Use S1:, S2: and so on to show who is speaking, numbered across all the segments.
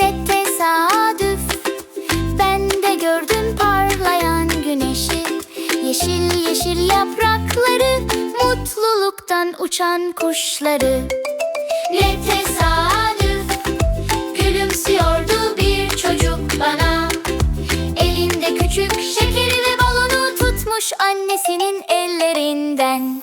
S1: Ne tesadüf. Ben de gördüm parlayan güneşi. Yeşil yeşil yaprakları Mutluluktan uçan kuşları. Ne tesadüf. Gülümsüyordu bir çocuk bana. Elinde küçük şekeri ve balonu tutmuş annesinin ellerinden.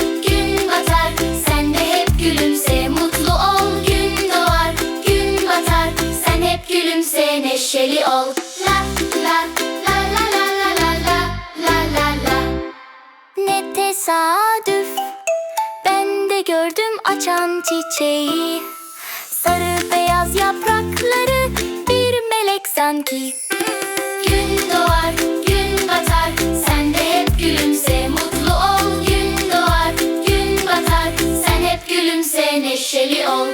S1: neşeli ol. La la la la la la la la la la la. Ne tesadüf, ben de gördüm açan çiçeği. Sarı beyaz yaprakları bir melek sanki. Gün doğar, gün batar, sen de hep gülümse, mutlu ol. Gün doğar, gün batar, sen hep gülümse, neşeli ol.